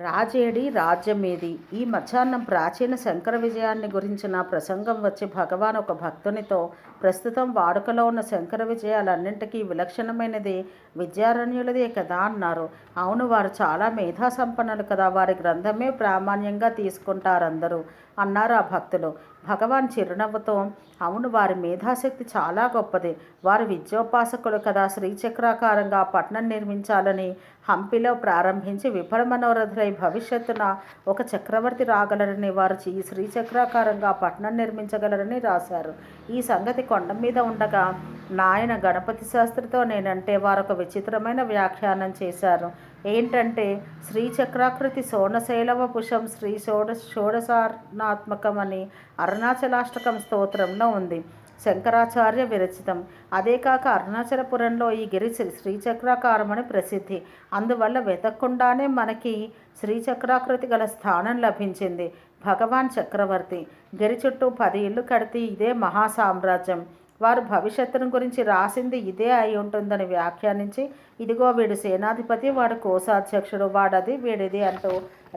రాజేడి రాజ్యమేది? ఈ మధ్యాహ్నం ప్రాచీన శంకర విజయాన్ని గురించిన ప్రసంగం వచ్చి భగవాన్ ఒక భక్తునితో ప్రస్తుతం వాడుకలో ఉన్న శంకర విజయాలన్నింటికీ విలక్షణమైనది విద్యారణ్యులదే కదా అన్నారు. అవును వారు చాలా మేధా సంపన్నులు కదా వారి గ్రంథమే ప్రామాణ్యంగా తీసుకుంటారందరూ అన్నారు ఆ భక్తులు. భగవాన్ చిరునవ్వుతో అవును వారి మేధాశక్తి చాలా గొప్పది. వారు విద్యోపాసకులు కదా శ్రీచక్రాకారంగా పట్నం నిర్మించాలని హంపిలో ప్రారంభించి విఫల మనోరథులై భవిష్యత్తున ఒక చక్రవర్తి రాగలరని వారు ఈ శ్రీచక్రాకారంగా పట్నం నిర్మించగలరని రాశారు. ఈ సంగతి కొండ మీద ఉండగా నాయన గణపతి శాస్త్రితో నేనంటే వారు ఒక విచిత్రమైన వ్యాఖ్యానం చేశారు. ఏంటంటే శ్రీచక్రాకృతి సోనశైలవ పుషం శ్రీ షోడ షోడశార్ణాత్మకమని అరుణాచలాష్టకం స్తోత్రంలో ఉంది. శంకరాచార్య విరచితం. అదే కాక అరుణాచలపురంలో ఈ గిరి శ్రీచక్రాకారం శ్రీచక్రాకారమని ప్రసిద్ధి. అందువల్ల వెతక్కుండానే మనకి శ్రీచక్రాకృతి గల స్థానం లభించింది. భగవాన్ చక్రవర్తి. గిరి చుట్టూ పది ఇళ్ళు కడితే ఇదే మహాసామ్రాజ్యం. వారు భవిష్యత్తును గురించి రాసింది ఇదే అయి ఉంటుందని వ్యాఖ్యానించి ఇదిగో వీడు సేనాధిపతి వాడు కోశాధ్యక్షుడు వాడది వీడిది అంటూ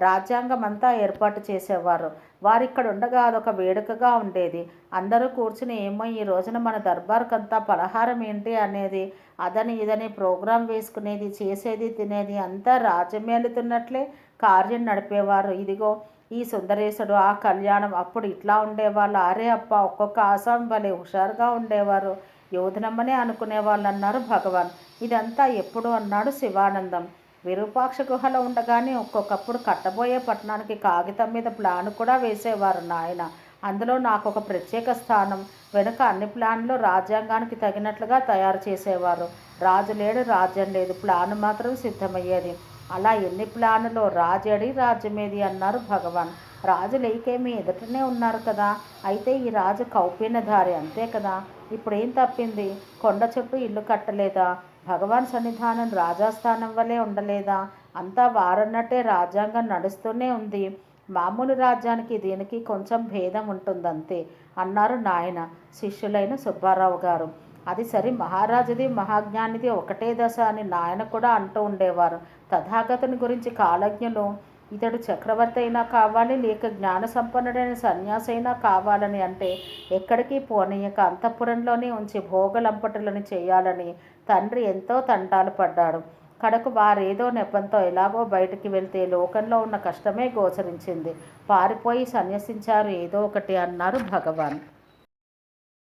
రాజ్యాంగం అంతా ఏర్పాటు చేసేవారు. వారిక్కడ ఉండగా అదొక వేడుకగా ఉండేది. అందరూ కూర్చుని ఏమో ఈ రోజున మన దర్బార్కంతా పలహారం ఏంటి అనేది అదని ఇదని ప్రోగ్రాం వేసుకునేది చేసేది తినేది అంతా రాజ్యమేలుతున్నట్లే కార్యం నడిపేవారు. ఇదిగో ఈ సుందరేశుడు ఆ కళ్యాణం అప్పుడు ఇట్లా ఉండేవాళ్ళు. అరే అప్ప ఒక్కొక్క ఆసాం భలే హుషారుగా ఉండేవారు. యోధనమ్మనే అనుకునేవాళ్ళు అన్నారు భగవాన్. ఇదంతా ఎప్పుడు అన్నాడు శివానందం. విరూపాక్ష గుహలో ఉండగానే ఒక్కొక్కప్పుడు కట్టబోయే పట్టణానికి కాగితం మీద ప్లాన్ కూడా వేసేవారు నాయన. అందులో నాకు ఒక ప్రత్యేక స్థానం. వెనుక అన్ని ప్లాన్లు రాజ్యాంగానికి తగినట్లుగా తయారు చేసేవారు. రాజు లేడు రాజ్యం లేదు. ప్లాన్ మాత్రం సిద్ధమయ్యేది. అలా ఎన్ని ప్లానులో రాజడి రాజ్యమేది అన్నారు భగవాన్. రాజు లేకేమీ ఎదుటనే ఉన్నారు కదా. అయితే ఈ రాజు కౌపీనధారి అంతే కదా. ఇప్పుడేం తప్పింది? కొండ చుట్టూ ఇల్లు కట్టలేదా? భగవాన్ సన్నిధానం రాజాస్థానం వలె ఉండలేదా? అంతా వారన్నట్టే రాజ్యాంగం నడుస్తూనే ఉంది. మామూలు రాజ్యానికి దీనికి కొంచెం భేదం ఉంటుందంతే అన్నారు నాయన శిష్యులైన సుబ్బారావు గారు. అది సరి మహారాజుది మహాజ్ఞానిది ఒకటే దశ అని నాయన కూడా అంటూ ఉండేవారు. తథాగతుని గురించి కాలజ్ఞులు ఇతడు చక్రవర్తి అయినా కావాలి లేక జ్ఞాన సంపన్నుడైన సన్యాసి అయినా కావాలని అంటే ఎక్కడికి పోనీయక అంతఃపురంలోనే ఉంచి భోగలంపటులను చేయాలని తండ్రి ఎంతో తంటాలు పడ్డాడు. కడకు వారేదో నెపంతో ఎలాగో బయటికి వెళ్తే లోకంలో ఉన్న కష్టమే గోచరించింది. పారిపోయి సన్యసించారు ఏదో ఒకటి అన్నారు భగవాన్.